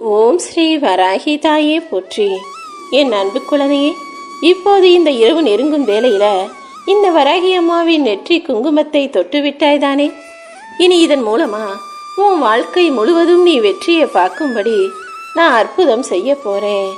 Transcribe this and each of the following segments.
ஓம் ஸ்ரீ வராகி தாயே போற்றி. என் அன்பு குழந்தையே இப்போது இந்த இரவு நெருங்கும் வேளையில இந்த வராகி அம்மாவின் நெற்றி குங்குமத்தை தொட்டு விட்டாய்தானே இனி இதன் மூலமா உன் வாழ்க்கை முழுவதும் நீ வெற்றியை பார்க்கும்படி நான் அற்புதம் செய்ய போறேன்.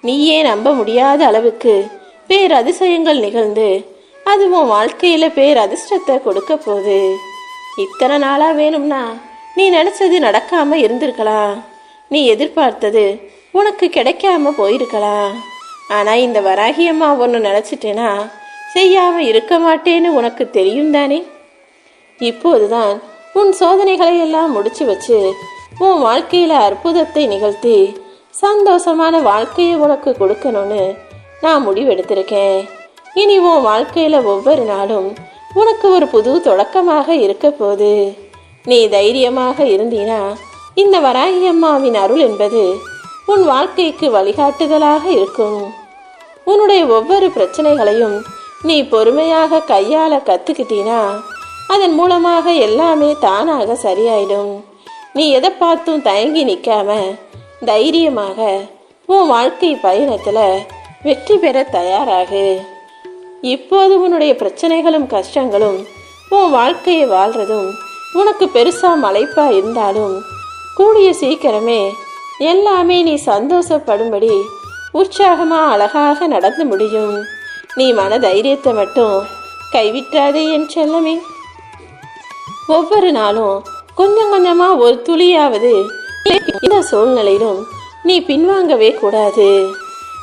நீயே நம்ப முடியாத அளவுக்கு பேர் அதிசயங்கள் நிகழ்ந்து அது உன் வாழ்க்கையில பேரதிர்ஷ்டத்தை கொடுக்க போகுது. இத்தனை நாளா வேணும்னா நீ நினைச்சது நடக்காம இருந்திருக்கலாம். நீ எதிர்பார்த்தது உனக்கு கிடைக்காம போயிருக்கலாம் ஆனா இந்த வராகி அம்மா ஒன்று நினச்சிட்டேன்னா செய்யாம இருக்க மாட்டேன்னு உனக்கு தெரியும் தானே? இப்போதுதான் உன் சோதனைகளை எல்லாம் முடிச்சு வச்சு உன் வாழ்க்கையில அற்புதத்தை நிகழ்த்தி சந்தோஷமான வாழ்க்கையை உனக்கு கொடுக்கணும்னு நான் முடிவெடுத்திருக்கேன். இனி உன் வாழ்க்கையில ஒவ்வொரு நாளும் உனக்கு ஒரு புது தொடக்கமாக இருக்க போகுது. நீ தைரியமாக இருந்தீனா இந்த வராகி அம்மாவின் அருள் என்பது உன் வாழ்க்கைக்கு வழிகாட்டுதலாக இருக்கும். உன்னுடைய ஒவ்வொரு பிரச்சனைகளையும் நீ பொறுமையாக கையாள கத்துக்கிட்டீனா அதன் மூலமாக எல்லாமே தானாக சரியாயிடும். நீ எதை பார்த்தும் தயங்கி நிற்காம தைரியமாக உன் வாழ்க்கை பயணத்தில் வெற்றி பெற தயாராகு. இப்போது உன்னுடைய பிரச்சனைகளும் கஷ்டங்களும் உன் வாழ்க்கையை வாழ்றதும் உனக்கு பெருசா மலைப்பா இருந்தாலும் கூடிய சீக்கிரமே எல்லாமே நீ சந்தோஷப்படும்படி உற்சாகமா அழகாக நடந்து முடியும். நீ மன தைரியத்தை மட்டும் கைவிட்டாதே என் செல்லமே. ஒவ்வொரு நாளும் கொஞ்சம் கொஞ்சமா ஒரு துளியாவது இந்த சூழ்நிலையிலும் நீ பின்வாங்கவே கூடாது.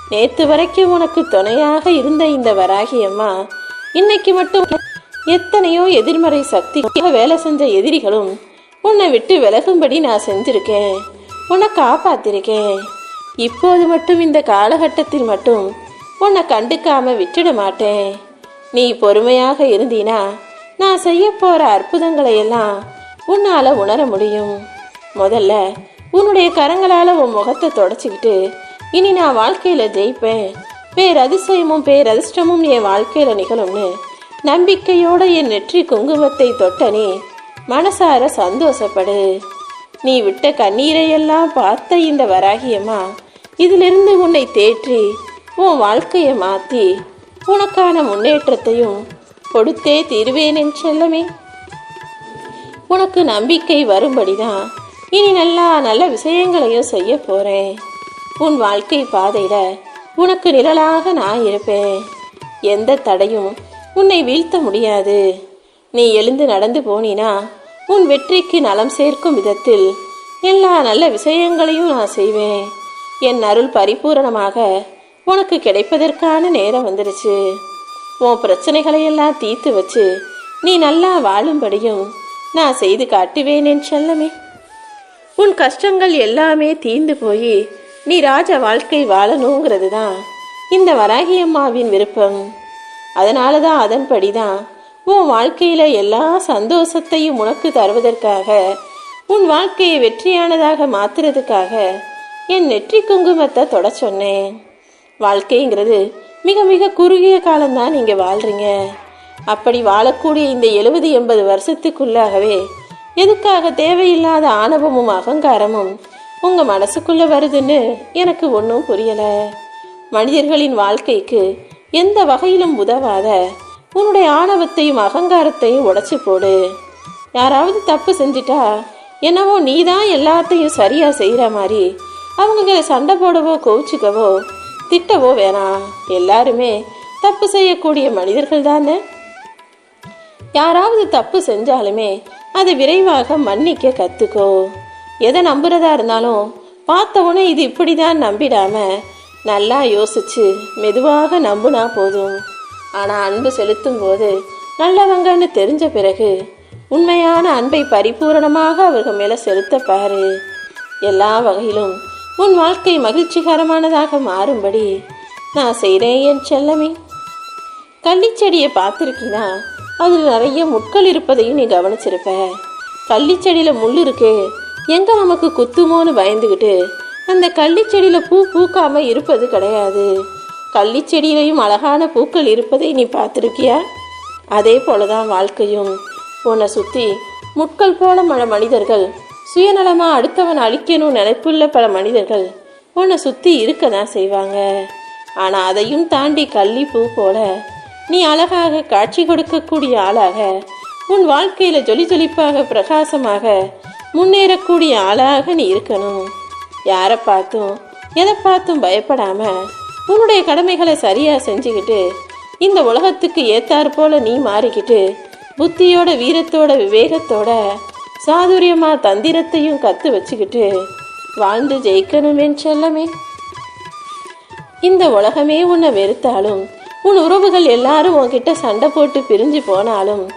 நேத்து வரைக்கும் உனக்கு துணையாக இருந்த இந்த வராகி அம்மா இன்னைக்கு மட்டும் எத்தனையோ எதிர்மறை சக்தி வேலை செஞ்ச எதிரிகளும் உன்னை விட்டு விலகும்படி நான் செஞ்சிருக்கேன். உன்னை காப்பாத்திருக்கேன். இப்போது மட்டும் இந்த காலகட்டத்தில் மட்டும் உன்னை கண்டுக்காம விட்டுட மாட்டேன். நீ பொறுமையாக இருந்தீனா நான் செய்ய போற அற்புதங்களை எல்லாம் உன்னால உணர முடியும். முதல்ல உன்னுடைய கரங்களால உன் முகத்தை தொடச்சிக்கிட்டு இனி நான் வாழ்க்கையில ஜெயிப்பேன். பேரதிசயமும் பேரதிர்ஷ்டமும் என் வாழ்க்கையில நிகழும்னு நம்பிக்கையோட என் நெற்றி குங்குமத்தை தொட்டனே மனசார சந்தோஷப்படு. நீ விட்ட கண்ணீரை எல்லாம் பார்த்த இந்த வராகியம்மா இதிலிருந்து உன்னை தேற்றி உன் வாழ்க்கையை மாற்றி உனக்கான முன்னேற்றத்தையும் கொடுத்தே தீர்வேனின் செல்லமே. உனக்கு நம்பிக்கை வரும்படிதான் இனி நல்லா நல்ல விஷயங்களையும் செய்ய போறேன். உன் வாழ்க்கை பாதையில உனக்கு நிழலாக நான் இருப்பேன். எந்த தடையும் உன்னை வீழ்த்த முடியாது. நீ எழுந்து நடந்து போனினா உன் வெற்றிக்கு நலம் சேர்க்கும் விதத்தில் எல்லா நல்ல விஷயங்களையும் நான் செய்வேன். என் அருள் பரிபூரணமாக உனக்கு கிடைப்பதற்கான நேரம் வந்துடுச்சு உன் பிரச்சனைகளையெல்லாம் தீர்த்து வச்சு நீ நல்லா வாழும்படியும் நான் செய்து காட்டுவேன் என் செல்லமே. உன் கஷ்டங்கள் எல்லாமே தீர்ந்து போய் நீ ராஜ வாழ்க்கை வாழணுங்கிறது தான் இந்த வராகி அம்மாவின் விருப்பம். அதனால தான் அதன்படி தான் உன் வாழ்க்கையில எல்லா சந்தோஷத்தையும் உனக்கு தருவதற்காக உன் வாழ்க்கையை வெற்றியானதாக மாத்துறதுக்காக என் நெற்றி குங்குமத்தை தொட சொன்னேன். வாழ்க்கைங்கிறது மிக மிக குறுகிய காலம்தான் நீங்கள் வாழ்றீங்க. அப்படி வாழக்கூடிய இந்த எழுபது எண்பது வருஷத்துக்குள்ளாகவே எதுக்காக தேவையில்லாத ஆணவமும் அகங்காரமும் உங்கள் மனசுக்குள்ளே வருதுன்னு எனக்கு ஒன்றும் புரியலை. மனிதர்களின் வாழ்க்கைக்கு எந்த வகையிலும் உதவாத உன்னுடைய ஆணவத்தையும் அகங்காரத்தையும் உடச்சி போடு. யாராவது தப்பு செஞ்சிட்டா என்னவோ நீ தான் எல்லாத்தையும் சரியா செய்கிற மாதிரி அவங்க சண்டை போடவோ கோவிச்சுக்கவோ திட்டவோ வேணாம் எல்லாருமே தப்பு செய்யக்கூடிய மனிதர்கள் தானே? யாராவது தப்பு செஞ்சாலுமே அதை விரைவாக மன்னிக்க கத்துக்கோ. எதை நம்புறதா இருந்தாலும் பார்த்தவொன்னே இது இப்படிதான் நம்பிடாம நல்லா யோசிச்சு மெதுவாக நம்புனா போதும். ஆனால் அன்பு செலுத்தும் போது நல்லவங்கன்னு தெரிஞ்ச பிறகு உண்மையான அன்பை பரிபூரணமாக அவர்கள் மேலே செலுத்த பாரு எல்லா வகையிலும் உன் வாழ்க்கை மகிழ்ச்சிகரமானதாக மாறும்படி நான் செய்கிறேன் என் செல்லமே. கள்ளிச்செடியை பார்த்துருக்கீனா அதில் நிறைய முட்கள் இருப்பதையும் நீ கவனிச்சிருப்ப. கள்ளிச்செடியில் முள் இருக்கு. எங்கே நமக்கு குத்துமோன்னு பயந்துக்கிட்டு அந்த கள்ளிச்செடியில் பூ பூக்காமல் இருப்பது கிடையாது. கள்ளிச்செடியிலையும் அழகான பூக்கள் இருப்பதை நீ பார்த்துருக்கியா? அதே போல தான் வாழ்க்கையும். உன்னை சுற்றி முட்கள் போல மன மனிதர்கள் சுயநலமாக அடுத்தவன் அழிக்கணும் நினைப்புள்ள பல மனிதர்கள் உன்னை சுற்றி இருக்க தான் செய்வாங்க. ஆனால் அதையும் தாண்டி கள்ளி பூ போல நீ அழகாக காட்சி கொடுக்கக்கூடிய ஆளாக உன் வாழ்க்கையில் ஜொலி ஜொலிப்பாக பிரகாசமாக முன்னேறக்கூடிய ஆளாக நீ இருக்கணும். யாரை பார்த்தும் எதை பார்த்தும் பயப்படாமல் உன்னுடைய கடமைகளை சரியாக செஞ்சுக்கிட்டு இந்த உலகத்துக்கு ஏத்தாற் போல நீ மாறிக்கிட்டு புத்தியோட வீரத்தோட விவேகத்தோட சாதுரியமா தந்திரத்தையும் கத்து வச்சுக்கிட்டு வாழ்ந்து ஜெயிக்கணுமே செல்லமே. இந்த உலகமே உன்னை வெறுத்தாலும் உன் உறவுகள் எல்லாரும் உன்கிட்ட சண்டை போட்டு பிரிஞ்சு போனாலும்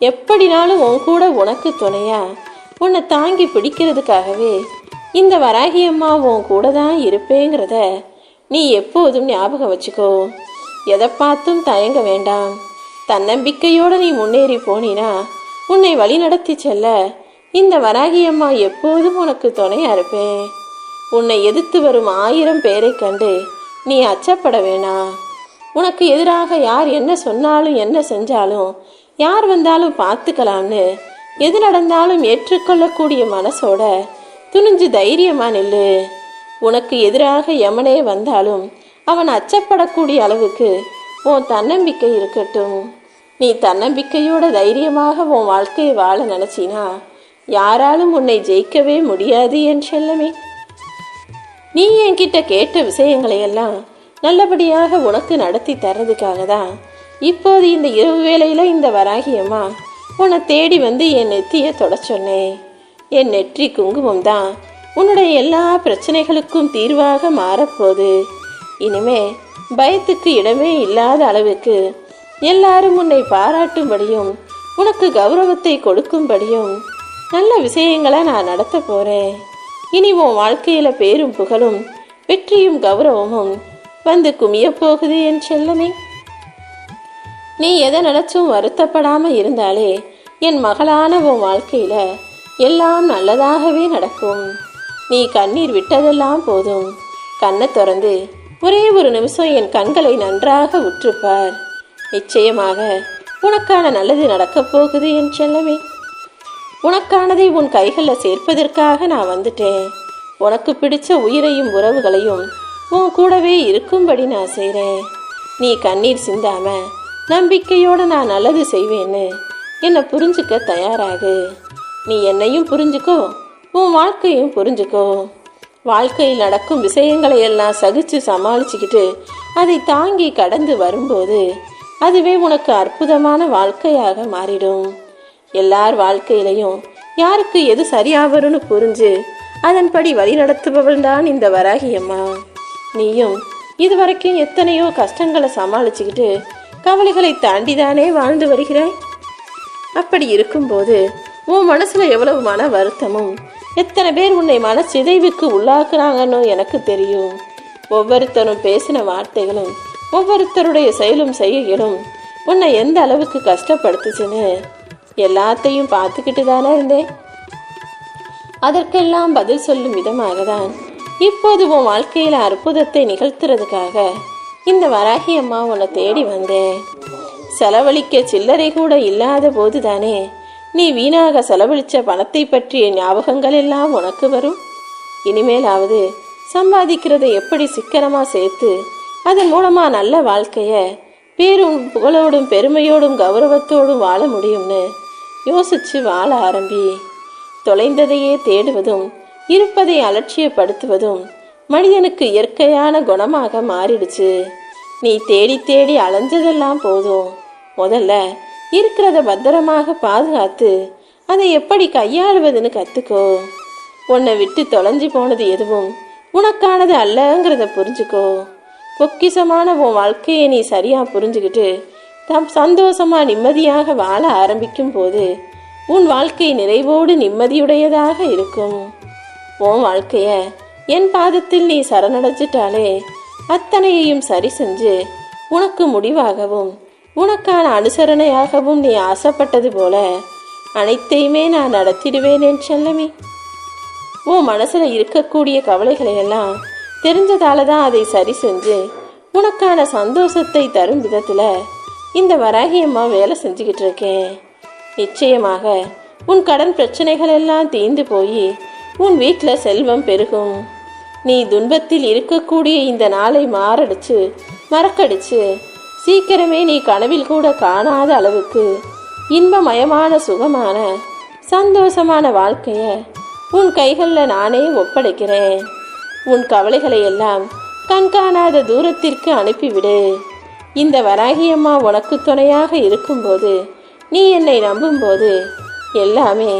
எப்படினாலும் உன் கூட உனக்கு துணையா உன்னை தாங்கி பிடிக்கிறதுக்காகவே இந்த வராகி அம்மா உன் கூட தான் இருப்பேங்கிறத நீ எப்போதும் ஞாபகம் வச்சுக்கோ. எதை பார்த்தும் தயங்க வேண்டாம். தன்னம்பிக்கையோடு நீ முன்னேறி போனினா உன்னை வழி நடத்தி செல்ல இந்த வராகி அம்மா எப்போதும் உனக்கு துணையா இருப்பேன் உன்னை எதிர்த்து வரும் ஆயிரம் பேரை கண்டு நீ அச்சப்பட வேணாம் உனக்கு எதிராக யார் என்ன சொன்னாலும் என்ன செஞ்சாலும் யார் வந்தாலும் பார்த்துக்கலாம்னு எது நடந்தாலும் ஏற்றுக்கொள்ளக்கூடிய மனசோட துணிஞ்சு தைரியமா நில்லு. உனக்கு எதிராக யமனே வந்தாலும் அவன் அச்சப்படக்கூடிய அளவுக்கு உன் தன்னம்பிக்கை இருக்கட்டும். நீ தன்னம்பிக்கையோட தைரியமாக உன் வாழ்க்கையை வாழ நினைச்சினா யாராலும் உன்னை ஜெயிக்கவே முடியாது என் செல்லமே. நீ என்கிட்ட கேட்ட விஷயங்களை எல்லாம் நல்லபடியாக உனக்கு நடத்தி தர்றதுக்காக தான் இப்போது இந்த இரவு வேளையில் இந்த வராகியம்மா உன்னை தேடி வந்து என் நெத்தியை தொட சொன்னேன் என் நெற்றி குங்குமம் தான் உன்னுடைய எல்லா பிரச்சனைகளுக்கும் தீர்வாக மாறப்போகுது. இனிமே பயத்துக்கு இடமே இல்லாத அளவுக்கு எல்லாரும் உன்னை பாராட்டும்படியும் உனக்கு கௌரவத்தை கொடுக்கும்படியும் நல்ல விஷயங்களை நான் நடத்த போறேன். இனி உன் வாழ்க்கையில பேரும் புகழும் வெற்றியும் கௌரவமும் வந்து குமியப் போகுது என் செல்லமே. நீ எதை நினைச்சும் வருத்தப்படாம இருந்தாலே என் மகளான உன் வாழ்க்கையில எல்லாம் நல்லதாகவே நடக்கும். நீ கண்ணீர் விட்டதெல்லாம் போதும். கண்ணை திறந்து ஒரே ஒரு நிமிஷம் என் கண்களை நன்றாக உற்றுப்பார். நிச்சயமாக உனக்கான நல்லது நடக்கப் போகுது என் செல்லமே. உனக்கானதை உன் கைகளில் சேர்ப்பதற்காக நான் வந்துட்டேன். உனக்கு பிடிச்ச உயிரையும் உறவுகளையும் உன் கூடவே இருக்கும்படி நான் செய்கிறேன். நீ கண்ணீர் சிந்தாம நம்பிக்கையோட நான் நல்லது செய்வேன்னு என்னை புரிஞ்சுக்க தயாராகு. நீ என்னையும் புரிஞ்சுக்கோ. உன் வாழ்க்கையும் புரிஞ்சுக்கோ. வாழ்க்கையில் நடக்கும் விஷயங்களை எல்லாம் சகிச்சு சமாளிச்சுக்கிட்டு அதை தாங்கி கடந்து வரும்போது அதுவே உனக்கு அற்புதமான வாழ்க்கையாக மாறிடும். எல்லார் வாழ்க்கையிலையும் யாருக்கு எது சரியா வரும்னு புரிஞ்சு அதன்படி வழி நடத்துபவள் தான் இந்த வராகியம்மா நீயும் இதுவரைக்கும் எத்தனையோ கஷ்டங்களை சமாளிச்சுக்கிட்டு கவலைகளை தாண்டிதானே வாழ்ந்து வருகிறாய்? அப்படி இருக்கும்போது உன் மனசுல எவ்வளவு மன வருத்தமும் எத்தனை பேர் உன்னை மன சிதைவுக்கு உள்ளாக்குறாங்கன்னு எனக்கு தெரியும். ஒவ்வொருத்தரும் பேசின வார்த்தைகளும் ஒவ்வொருத்தருடைய செயலும் செய்கைகளும் உன்னை எந்த அளவுக்கு கஷ்டப்படுத்துச்சுன்னு எல்லாத்தையும் பார்த்துக்கிட்டு தானே இருந்தேன். அதற்கெல்லாம் பதில் சொல்லும் விதமாக தான் இப்போது உன் வாழ்க்கையில் அற்புதத்தை நிகழ்த்துறதுக்காக இந்த வராகி அம்மா உன்னை தேடி வந்தேன். செலவழிக்க சில்லறை கூட இல்லாத போதுதானே நீ வீணாக செலவழிச்ச பணத்தை பற்றிய ஞாபகங்கள் எல்லாம் உனக்கு வரும். இனிமேலாவது சம்பாதிக்கிறதை எப்படி சிக்கனமாக சேர்த்து அதன் மூலமாக நல்ல வாழ்க்கையை பேரும் புகழோடும் பெருமையோடும் கௌரவத்தோடும் வாழ முடியும்னு யோசிச்சு வாழ ஆரம்பி. தொலைந்ததையே தேடுவதும் இருப்பதை அலட்சியப்படுத்துவதும் மனிதனுக்கு இயற்கையான குணமாக மாறிடுச்சு. நீ தேடி தேடி அலைஞ்சதெல்லாம் போதும். முதல்ல இருக்கிறத பத்திரமாக பாதுகாத்து அதை எப்படி கையாளுவதுன்னு கத்துக்கோ. உன்னை விட்டு தொலைஞ்சு போனது எதுவும் உனக்கானது அல்லங்கிறத புரிஞ்சுக்கோ. பொக்கிசமான உன் வாழ்க்கையை நீ சரியா புரிஞ்சுக்கிட்டு தம் சந்தோஷமா நிம்மதியாக வாழ ஆரம்பிக்கும் போது உன் வாழ்க்கை நிறைவோடு நிம்மதியுடையதாக இருக்கும். உன் வாழ்க்கைய என் பாதத்தில் நீ சரணடைஞ்சிட்டாலே அத்தனையையும் சரி செஞ்சு உனக்கு முடிவாகவும் உனக்கான அனுசரணையாகவும் நீ ஆசைப்பட்டது போல அனைத்தையுமே நான் நடத்திடுவேன் என் செல்லமே. உன் மனசில் இருக்கக்கூடிய கவலைகளை எல்லாம் தெரிஞ்சதால தான் அதை சரி செஞ்சு உனக்கான சந்தோஷத்தை தரும் விதத்தில் இந்த வராகியம்மா வேலை செஞ்சுக்கிட்டு இருக்கேன். நிச்சயமாக உன் கடன் பிரச்சனைகள் எல்லாம் தீர்ந்து போய் உன் வீட்டில் செல்வம் பெருகும். நீ துன்பத்தில் இருக்கக்கூடிய இந்த நாளை மாரடிச்சு மறக்கடிச்சு சீக்கிரமே நீ கனவில் கூட காணாத அளவுக்கு இன்பமயமான சுகமான சந்தோஷமான வாழ்க்கைய உன் கைகளில் நானே ஒப்படைக்கிறேன். உன் கவலைகளை எல்லாம் கண்காணாத தூரத்திற்கு அனுப்பிவிடு. இந்த வராகியம்மா உனக்கு துணையாக இருக்கும்போது நீ என்னை நம்பும்போது எல்லாமே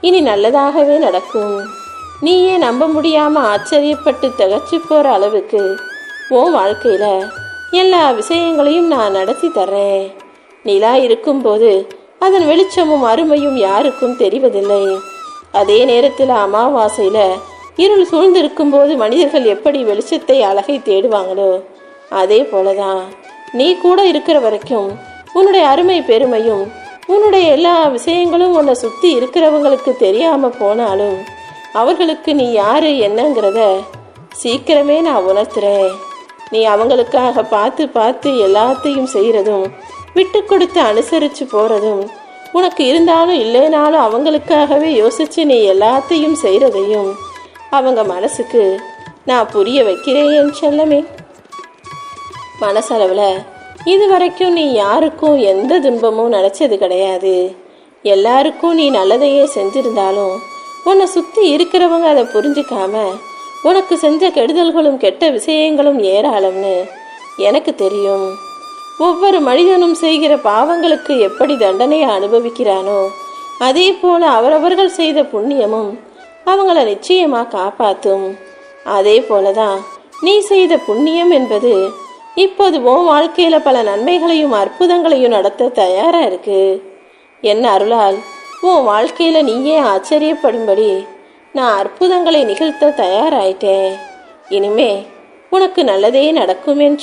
இனி நல்லதாகவே நடக்கும். நீயே நம்ப முடியாமல் ஆச்சரியப்பட்டு திகச்சு போகிற அளவுக்கு உன் வாழ்க்கையில் எல்லா விஷயங்களையும் நான் நடத்தி தர்றேன். நிலா இருக்கும்போது அதன் வெளிச்சமும் அருமையும் யாருக்கும் தெரிவதில்லை. அதே நேரத்தில் அமாவாசையில் இருள் சூழ்ந்திருக்கும் போது மனிதர்கள் எப்படி வெளிச்சத்தை அழகை தேடுவாங்களோ அதே போலதான் நீ கூட இருக்கிற வரைக்கும் உன்னுடைய அருமை பெருமையும் உன்னுடைய எல்லா விஷயங்களும் உன்னை சுற்றி இருக்கிறவங்களுக்கு தெரியாம போனாலும் அவர்களுக்கு நீ யாரு என்னங்கிறத சீக்கிரமே நான் உணர்த்துறேன். நீ அவங்களுக்காக பார்த்து பார்த்து எல்லாத்தையும் செய்கிறதும் விட்டு கொடுத்து அனுசரித்து போகிறதும் உனக்கு இருந்தாலும் இல்லைனாலும் அவங்களுக்காகவே யோசித்து நீ எல்லாத்தையும் செய்கிறதையும் அவங்க மனசுக்கு நான் புரிய வைக்கிறேன் என் செல்லமே. மனசளவில் இது வரைக்கும் நீ யாருக்கும் எந்த துன்பமும் நினச்சது கிடையாது. எல்லாருக்கும் நீ நல்லதையே செஞ்சிருந்தாலும் உன்னை சுற்றி இருக்கிறவங்க அதை புரிஞ்சுக்காம உனக்கு செஞ்ச கெடுதல்களும் கெட்ட விஷயங்களும் ஏராளம்னு எனக்கு தெரியும். ஒவ்வொரு மனிதனும் செய்கிற பாவங்களுக்கு எப்படி தண்டனையை அனுபவிக்கிறானோ அதே போல அவரவர்கள் செய்த புண்ணியமும் அவங்கள நிச்சயமா காப்பாத்தும். அதே போலதான் நீ செய்த புண்ணியம் என்பது இப்போது உன் வாழ்க்கையில பல நன்மைகளையும் அற்புதங்களையும் நடத்த தயாரா இருக்கு. என் அருளால் உன் வாழ்க்கையில நீயே ஆச்சரியப்படும்படி நான் அற்புதங்களை நிகழ்த்த தயாராயிட்டேன். இனிமே உனக்கு நல்லதே நடக்கும் என்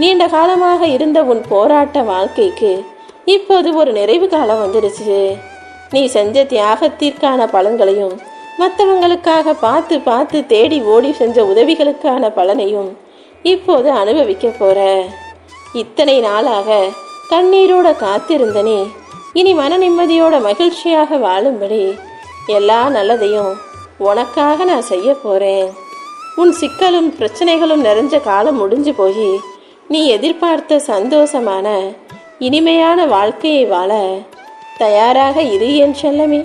நீண்ட காலமாக இருந்த உன் போராட்ட வாழ்க்கைக்கு இப்போது ஒரு நிறைவு காலம் வந்துடுச்சு நீ செஞ்ச தியாகத்திற்கான பலன்களையும் மற்றவங்களுக்காக பார்த்து பார்த்து தேடி ஓடி செஞ்ச உதவிகளுக்கான பலனையும் இப்போது அனுபவிக்க போற. இத்தனை நாளாக கண்ணீரோட காத்திருந்தனே. இனி மன நிம்மதியோட மகிழ்ச்சியாக வாழும்படி எல்லா நல்லதையும் உனக்காக நான் செய்ய போறேன். உன் சிக்கலும் பிரச்சனைகளும் நிறைஞ்ச காலம் முடிஞ்சு போய் நீ எதிர்பார்த்த சந்தோஷமான இனிமையான வாழ்க்கையை வாழ தயாராக இரு என் செல்லமே.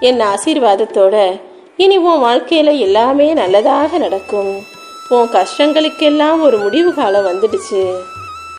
என் ஆசீர்வாதத்தோட இனி உன் வாழ்க்கையில் எல்லாமே நல்லதாக நடக்கும். உன் கஷ்டங்களுக்கெல்லாம் ஒரு முடிவு காலம் வந்துடுச்சு.